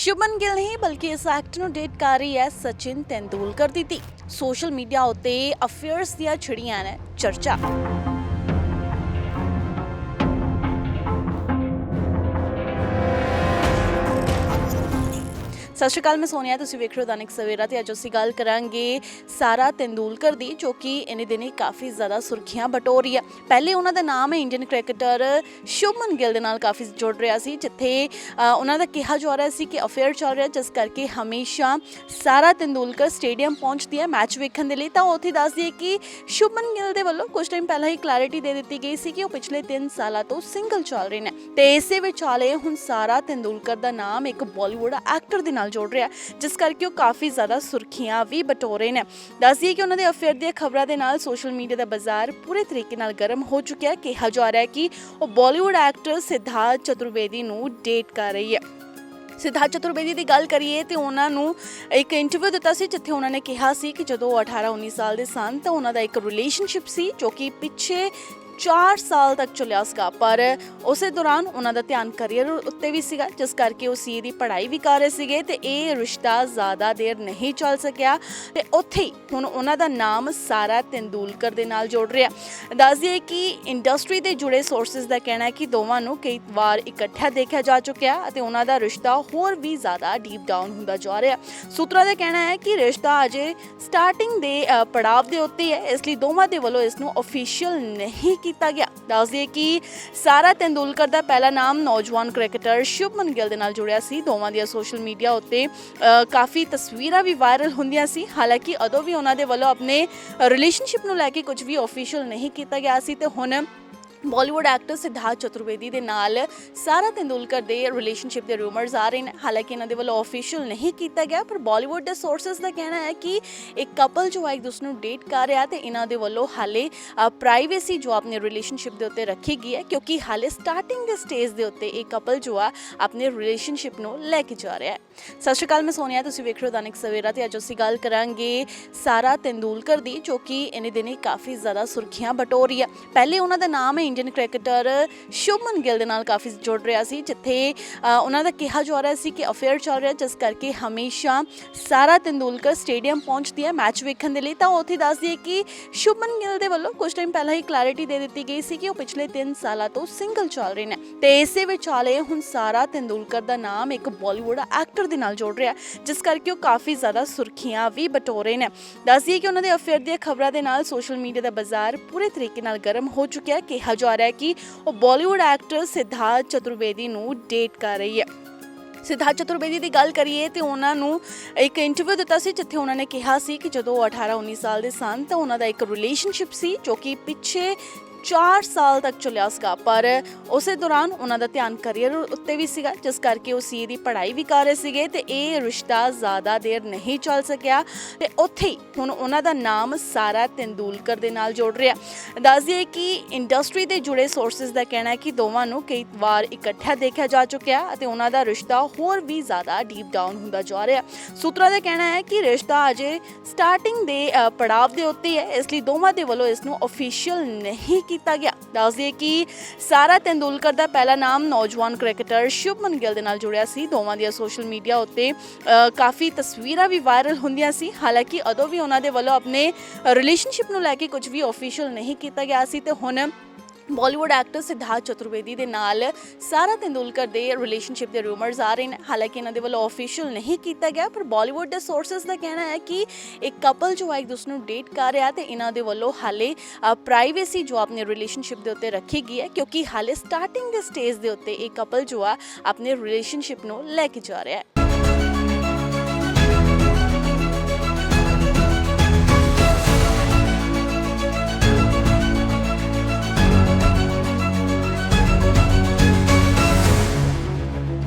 ਸ਼ੁਭਨ ਗਿੱਲ ਨਹੀਂ, ਬਲਕਿ ਇਸ ਐਕਟ ਨੂੰ ਡੇਟ ਕਰ ਰਹੀ ਹੈ ਸਚਿਨ ਤੈਂਦੂਲਕਰ ਦੀ ਧੀ। ਸੋਸ਼ਲ ਮੀਡੀਆ ਉੱਤੇ ਅਫੇਅਰਸ ਦੀਆਂ ਛੜੀਆਂ ਨੇ ਚਰਚਾ। ਸਤਿ ਸ਼੍ਰੀ ਅਕਾਲ, ਮੈਂ ਸੋਨੀਆ, ਤੁਸੀਂ ਵੇਖ ਰਹੇ ਹੋ ਦੈਨਿਕ ਸਵੇਰਾ ਤੇ ਅੱਜ ਅਸੀਂ ਗੱਲ ਕਰਾਂਗੇ ਸਾਰਾ ਤੈਂਦੂਲਕਰ ਦੀ, ਜੋ ਕਿ ਇਹਨੇ ਦਿਨੀ ਕਾਫੀ ਜ਼ਿਆਦਾ ਸੁਰਖੀਆਂ ਬਟੋ ਰਹੀ ਹੈ ਪਹਿਲੇ ਉਹਨਾਂ ਦਾ ਨਾਮ ਹੈ ਇੰਡੀਅਨ ਕ੍ਰਿਕਟਰ ਸ਼ੁਭਮਨ ਗਿੱਲ ਦੇ ਨਾਲ ਕਾਫੀ ਜੁੜ ਰਿਹਾ ਸੀ, ਜਿੱਥੇ ਉਹਨਾਂ ਦਾ ਕਿਹਾ ਜਾ ਰਿਹਾ ਸੀ ਕਿ ਅਫੇਅਰ ਚੱਲ ਰਿਹਾ, ਜਿਸ ਕਰਕੇ ਹਮੇਸ਼ਾ ਸਾਰਾ ਤੈਂਦੂਲਕਰ ਸਟੇਡੀਅਮ ਪਹੁੰਚਦੀ ਹੈ ਮੈਚ ਵੇਖਣ ਦੇ ਲਈ। ਤਾਂ ਉੱਥੇ ਦੱਸਦੀ ਹੈ ਕਿ ਸ਼ੁਭਮਨ ਗਿੱਲ ਦੇ ਵੱਲੋਂ ਕੁਝ ਟਾਈਮ ਪਹਿਲਾਂ ਹੀ ਕਲੈਰਿਟੀ ਦੇ ਦਿੱਤੀ ਗਈ ਸੀ ਕਿ ਉਹ ਪਿਛਲੇ 3 ਸਾਲਾਂ ਤੋਂ ਸਿੰਗਲ ਚੱਲ ਰਹੇ ਨੇ। ਤੇ ਇਸੇ ਵਿਚਾਲੇ ਹੁਣ ਸਾਰਾ ਤੈਂਦੂਲਕਰ ਦਾ ਨਾਮ ਇੱਕ ਬਾਲੀਵੁੱਡ ਐਕਟਰ ਦੇ ਨਾਲ ਜੋੜ ਰਿਹਾ ਜਿਸ ਕਰਕੇ ਉਹ ਕਾਫੀ ਜ਼ਿਆਦਾ ਸੁਰਖੀਆਂ ਵੀ ਬਟੋਰੇ ਨੇ। ਦੱਸਦੀਏ ਕਿ ਉਹਨਾਂ ਦੇ ਅਫੇਅਰ ਦੀਆਂ ਖਬਰਾਂ ਦੇ ਨਾਲ ਸੋਸ਼ਲ ਮੀਡੀਆ ਦਾ ਬਾਜ਼ਾਰ ਪੂਰੇ ਤਰੀਕੇ ਨਾਲ ਗਰਮ ਹੋ ਚੁੱਕਿਆ ਹੈ। ਕਿਹਾ ਜਾ ਰਿਹਾ ਹੈ ਕਿ ਉਹ ਬਾਲੀਵੁੱਡ ਐਕਟਰ ਸਿਧਾਰਥ ਚਤੁਰਵੇਦੀ ਨੂੰ ਡੇਟ ਕਰ ਰਹੀ ਹੈ। ਸਿਧਾਰਥ ਚਤੁਰਵੇਦੀ ਦੀ ਗੱਲ ਕਰੀਏ ਤੇ ਉਹਨਾਂ ਨੂੰ ਇੱਕ ਇੰਟਰਵਿਊ ਦਿੱਤਾ ਸੀ, ਜਿੱਥੇ ਉਹਨਾਂ ਨੇ ਕਿਹਾ ਸੀ ਕਿ ਜਦੋਂ ਉਹ 18 19 ਸਾਲ ਦੇ ਸਨ ਤਾਂ ਉਹਨਾਂ ਦਾ ਇੱਕ ਰਿਲੇਸ਼ਨਸ਼ਿਪ ਸੀ, ਜੋ ਕਿ ਪਿੱਛੇ 4 ਸਾਲ ਤੱਕ ਚੱਲਿਆ ਸੀਗਾ ਪਰ ਉਸੇ ਦੌਰਾਨ ਉਹਨਾਂ ਦਾ ਧਿਆਨ ਕੈਰੀਅਰ ਉੱਤੇ ਵੀ ਸੀਗਾ ਜਿਸ ਕਰਕੇ ਉਹ ਸੀ ਦੀ ਪੜ੍ਹਾਈ ਵੀ ਕਰ ਰਹੇ ਸੀਗੇ ਤੇ ਇਹ ਰਿਸ਼ਤਾ ਜ਼ਿਆਦਾ ਦੇਰ ਨਹੀਂ ਚੱਲ ਸਕਿਆ ਤੇ ਉੱਥੇ ਹੀ ਹੁਣ ਉਹਨਾਂ ਦਾ ਨਾਮ ਸਾਰਾ ਤੇਂਦੁਲਕਰ ਦੇ ਨਾਲ ਜੋੜ ਰਿਹਾ। ਦੱਸ ਦਈਏ ਕਿ ਇੰਡਸਟਰੀ ਦੇ ਜੁੜੇ ਸੋਰਸਸ ਦਾ ਕਹਿਣਾ ਹੈ ਕਿ ਦੋਵਾਂ ਨੂੰ ਕਈ ਵਾਰ ਇਕੱਠਾ ਦੇਖਿਆ ਜਾ ਚੁੱਕਿਆ ਅਤੇ ਉਹਨਾਂ ਦਾ ਰਿਸ਼ਤਾ ਹੋਰ ਵੀ ਜ਼ਿਆਦਾ ਡੀਪ ਡਾਊਨ ਹੁੰਦਾ ਜਾ ਰਿਹਾ। ਸੂਤਰਾਂ ਦਾ ਕਹਿਣਾ ਹੈ ਕਿ ਰਿਸ਼ਤਾ ਅਜੇ ਸਟਾਰਟਿੰਗ ਦੇ ਅ, ਪੜਾਵ ਦੇ ਉੱਤੇ ਹੈ ਇਸ ਲਈ ਦੋਵਾਂ ਦੇ ਵੱਲੋਂ ਇਸ ਨੂੰ ਅਫੀਸ਼ੀਅਲ ਨਹੀਂ ਕੀਤਾ ਗਿਆ। ਦੱਸ ਦਈਏ ਕਿ ਸਾਰਾ ਤੇਂਦੁਲਕਰ ਦਾ ਪਹਿਲਾ ਨਾਮ ਨੌਜਵਾਨ ਕ੍ਰਿਕਟਰ ਸ਼ੁਭਮਨ ਗਿੱਲ ਦੇ ਨਾਲ ਜੁੜਿਆ ਸੀ। ਦੋਵਾਂ ਦੀਆਂ ਸੋਸ਼ਲ ਮੀਡੀਆ ਉੱਤੇ ਅ, ਕਾਫੀ ਤਸਵੀਰਾਂ ਵੀ ਵਾਇਰਲ ਹੁੰਦੀਆਂ ਸੀ। ਹਾਲਾਂਕਿ ਉਦੋਂ ਵੀ ਉਹਨਾਂ ਦੇ ਵੱਲੋਂ ਆਪਣੇ ਰਿਲੇਸ਼ਨਸ਼ਿਪ ਨੂੰ ਲੈ ਕੇ ਕੁਝ ਵੀ ਅਫੀਸ਼ੀਅਲ ਨਹੀਂ ਕੀਤਾ ਗਿਆ ਸੀ ਤੇ ਹੁਣ ਬਾਲੀਵੁੱਡ ਐਕਟਰ ਸਿਧਾਰਥ ਚਤੁਰਵੇਦੀ ਦੇ ਨਾਲ ਸਾਰਾ ਤੇਂਦੁਲਕਰ ਦੇ ਰਿਲੇਸ਼ਨਸ਼ਿਪ ਦੇ ਰੂਮਰਸ ਆ ਰਹੇ ਨੇ। ਹਾਲਾਂਕਿ ਇਹਨਾਂ ਦੇ ਵੱਲੋਂ ਅਫੀਸ਼ੀਅਲ ਨਹੀਂ ਕੀਤਾ ਗਿਆ, ਪਰ ਬਾਲੀਵੁੱਡ ਦੇ ਸੋਰਸਸ ਦਾ ਕਹਿਣਾ ਹੈ ਕਿ ਇੱਕ ਕਪਲ ਜੋ ਹੈ ਇੱਕ ਦੂਸਰੇ ਨੂੰ ਡੇਟ ਕਰ ਰਿਹਾ ਤੇ ਇਹਨਾਂ ਦੇ ਵੱਲੋਂ ਹਾਲੇ ਪ੍ਰਾਈਵੇਸੀ ਜੋ ਆਪਣੇ ਰਿਲੇਸ਼ਨਸ਼ਿਪ ਦੇ ਉੱਤੇ ਰੱਖੀ ਗਈ ਹੈ, ਕਿਉਂਕਿ ਹਾਲੇ ਸਟਾਰਟਿੰਗ ਦੇ ਸਟੇਜ ਦੇ ਉੱਤੇ ਇਹ ਕਪਲ ਜੋ ਆ ਆਪਣੇ ਰਿਲੇਸ਼ਨਸ਼ਿਪ ਨੂੰ ਲੈ ਕੇ ਜਾ ਰਿਹਾ ਹੈ। ਸਤਿ ਸ਼੍ਰੀ ਅਕਾਲ, ਮੈਂ ਸੋਨੀਆ, ਤੁਸੀਂ ਵੇਖ ਰਹੇ ਹੋ ਦੈਨਿਕ ਸਵੇਰਾ ਤੇ ਅੱਜ ਅਸੀਂ ਗੱਲ ਕਰਾਂਗੇ ਸਾਰਾ ਤੇਂਦੁਲਕਰ ਦੀ, ਜੋ ਕਿ ਇਹਨੇ ਦਿਨੀ ਕਾਫੀ ਜ਼ਿਆਦਾ ਸੁਰਖੀਆਂ ਬਟੋਰ ਰਹੀ ਹੈ ਪਹਿਲੇ ਉਹਨਾਂ ਦਾ ਨਾਮ ਹੈ ਇੰਡੀਅਨ ਕ੍ਰਿਕਟਰ ਸ਼ੁਭਮਨ ਗਿੱਲ ਦੇ ਨਾਲ ਕਾਫੀ ਜੁੜ ਰਿਹਾ ਸੀ, ਜਿੱਥੇ ਉਹਨਾਂ ਦਾ ਕਿਹਾ ਜਾ ਰਿਹਾ ਸੀ ਕਿ ਅਫੇਅਰ ਚੱਲ ਰਿਹਾ, ਜਿਸ ਕਰਕੇ ਹਮੇਸ਼ਾ ਸਾਰਾ ਤੇਂਦੁਲਕਰ ਸਟੇਡੀਅਮ ਪਹੁੰਚਦੀ ਹੈ ਮੈਚ ਵੇਖਣ ਦੇ ਲਈ। ਤਾਂ ਉੱਥੇ ਦੱਸਦੀ ਹੈ ਕਿ ਸ਼ੁਭਮਨ ਗਿੱਲ ਦੇ ਵੱਲੋਂ ਕੁਝ ਟਾਈਮ ਪਹਿਲਾਂ ਹੀ ਕਲੈਰਿਟੀ ਦੇ ਦਿੱਤੀ ਗਈ ਸੀ ਕਿ ਉਹ ਪਿਛਲੇ 3 ਸਾਲਾਂ ਤੋਂ ਸਿੰਗਲ ਚੱਲ ਰਹੇ ਨੇ। ਤੇ ਇਸੇ ਵਿਚਾਲੇ ਹੁਣ ਸਾਰਾ ਤੇਂਦੁਲਕਰ ਦਾ ਨਾਮ ਇੱਕ ਬਾਲੀਵੁੱਡ ਐਕਟਰ ਦੇ ਨਾਲ ਜੋੜ ਰਿਹਾ, ਜਿਸ ਕਰਕੇ ਉਹ ਕਾਫੀ ਜ਼ਿਆਦਾ ਸੁਰਖੀਆਂ ਵੀ ਬਟੋਰੇ ਨੇ। ਦੱਸਦੀਏ ਕਿ ਉਹਨਾਂ ਦੇ ਅਫੇਅਰ ਦੀਆਂ ਖਬਰਾਂ ਦੇ ਨਾਲ ਸੋਸ਼ਲ ਮੀਡੀਆ ਦਾ ਬਾਜ਼ਾਰ ਪੂਰੇ ਤਰੀਕੇ ਨਾਲ ਗਰਮ ਹੋ ਚੁੱਕਿਆ ਹੈ। ਕਿਹਾ ਜਾ ਰਿਹਾ ਹੈ ਕਿ ਉਹ ਬਾਲੀਵੁੱਡ ਐਕਟਰ ਸਿਧਾਰਥ ਚਤੁਰਵੇਦੀ ਨੂੰ ਡੇਟ ਕਰ ਰਹੀ ਹੈ। ਸਿਧਾਰਥ ਚਤੁਰਵੇਦੀ ਦੀ ਗੱਲ ਕਰੀਏ ਤੇ ਉਹਨਾਂ ਨੂੰ ਇੱਕ ਇੰਟਰਵਿਊ ਦਿੱਤਾ ਸੀ, ਜਿੱਥੇ ਉਹਨਾਂ ਨੇ ਕਿਹਾ ਸੀ ਕਿ ਜਦੋਂ ਉਹ 18 19 ਸਾਲ ਦੇ ਸਨ ਤਾਂ ਉਹਨਾਂ ਦਾ ਇੱਕ ਰਿਲੇਸ਼ਨਸ਼ਿਪ ਸੀ, ਜੋ ਕਿ ਪਿੱਛੇ 4 ਸਾਲ ਤੱਕ ਚੱਲਿਆ ਸੀਗਾ ਪਰ ਉਸੇ ਦੌਰਾਨ ਉਹਨਾਂ ਦਾ ਧਿਆਨ ਕੈਰੀਅਰ ਉੱਤੇ ਵੀ ਸੀਗਾ ਜਿਸ ਕਰਕੇ ਉਹ ਸੀ ਦੀ ਪੜ੍ਹਾਈ ਵੀ ਕਰ ਰਹੇ ਸੀਗੇ ਤੇ ਇਹ ਰਿਸ਼ਤਾ ਜ਼ਿਆਦਾ ਦੇਰ ਨਹੀਂ ਚੱਲ ਸਕਿਆ ਤੇ ਉੱਥੇ ਹੀ ਹੁਣ ਉਹਨਾਂ ਦਾ ਨਾਮ ਸਾਰਾ ਤੇਂਦੁਲਕਰ ਦੇ ਨਾਲ ਜੋੜ ਰਿਹਾ। ਦੱਸ ਦਈਏ ਕਿ ਇੰਡਸਟਰੀ ਦੇ ਜੁੜੇ ਸੋਰਸਸ ਦਾ ਕਹਿਣਾ ਹੈ ਕਿ ਦੋਵਾਂ ਨੂੰ ਕਈ ਵਾਰ ਇਕੱਠਾ ਦੇਖਿਆ ਜਾ ਚੁੱਕਿਆ ਅਤੇ ਉਹਨਾਂ ਦਾ ਰਿਸ਼ਤਾ ਹੋਰ ਵੀ ਜ਼ਿਆਦਾ ਡੀਪ ਡਾਊਨ ਹੁੰਦਾ ਜਾ ਰਿਹਾ। ਸੂਤਰਾਂ ਦਾ ਕਹਿਣਾ ਹੈ ਕਿ ਰਿਸ਼ਤਾ ਅਜੇ ਸਟਾਰਟਿੰਗ ਦੇ ਅ, ਪੜਾਵ ਦੇ ਉੱਤੇ ਹੈ ਇਸ ਲਈ ਦੋਵਾਂ ਦੇ ਵੱਲੋਂ ਇਸ ਨੂੰ ਅਫੀਸ਼ੀਅਲ ਨਹੀਂ ਕੀਤਾ ਗਿਆ। ਦੱਸ ਦਈਏ ਕਿ ਸਾਰਾ ਤੇਂਦੁਲਕਰ ਦਾ ਪਹਿਲਾ ਨਾਮ ਨੌਜਵਾਨ ਕ੍ਰਿਕਟਰ ਸ਼ੁਭਮਨ ਗਿੱਲ ਦੇ ਨਾਲ ਜੁੜਿਆ ਸੀ। ਦੋਵਾਂ ਦੀਆਂ ਸੋਸ਼ਲ ਮੀਡੀਆ ਉੱਤੇ ਅ, ਕਾਫੀ ਤਸਵੀਰਾਂ ਵੀ ਵਾਇਰਲ ਹੁੰਦੀਆਂ ਸੀ। ਹਾਲਾਂਕਿ ਉਦੋਂ ਵੀ ਉਹਨਾਂ ਦੇ ਵੱਲੋਂ ਆਪਣੇ ਰਿਲੇਸ਼ਨਸ਼ਿਪ ਨੂੰ ਲੈ ਕੇ ਕੁਝ ਵੀ ਅਫੀਸ਼ੀਅਲ ਨਹੀਂ ਕੀਤਾ ਗਿਆ ਸੀ ਤੇ ਹੁਣ ਬਾਲੀਵੁੱਡ ਐਕਟਰ ਸਿਧਾਰਥ ਚਤੁਰਵੇਦੀ ਦੇ ਨਾਲ ਸਾਰਾ ਤੇਂਦੁਲਕਰ ਦੇ ਰਿਲੇਸ਼ਨਸ਼ਿਪ ਦੇ ਰੂਮਰਸ ਆ ਰਹੇ ਨੇ। ਹਾਲਾਂਕਿ ਇਹਨਾਂ ਦੇ ਵੱਲੋਂ ਅਫੀਸ਼ੀਅਲ ਨਹੀਂ ਕੀਤਾ ਗਿਆ, ਪਰ ਬਾਲੀਵੁੱਡ ਦੇ ਸੋਰਸਸ ਦਾ ਕਹਿਣਾ ਹੈ ਕਿ ਇੱਕ ਕਪਲ ਜੋ ਹੈ ਇੱਕ ਦੂਸਰੇ ਨੂੰ ਡੇਟ ਕਰ ਰਿਹਾ ਤੇ ਇਹਨਾਂ ਦੇ ਵੱਲੋਂ ਹਾਲੇ ਪ੍ਰਾਈਵੇਸੀ ਜੋ ਆਪਣੇ ਰਿਲੇਸ਼ਨਸ਼ਿਪ ਦੇ ਉੱਤੇ ਰੱਖੀ ਗਈ ਹੈ, ਕਿਉਂਕਿ ਹਾਲੇ ਸਟਾਰਟਿੰਗ ਦੇ ਸਟੇਜ ਦੇ ਉੱਤੇ ਇਹ ਕਪਲ ਜੋ ਆ, ਆਪਣੇ ਰਿਲੇਸ਼ਨਸ਼ਿਪ ਨੂੰ ਲੈ ਕੇ ਜਾ ਰਿਹਾ ਹੈ।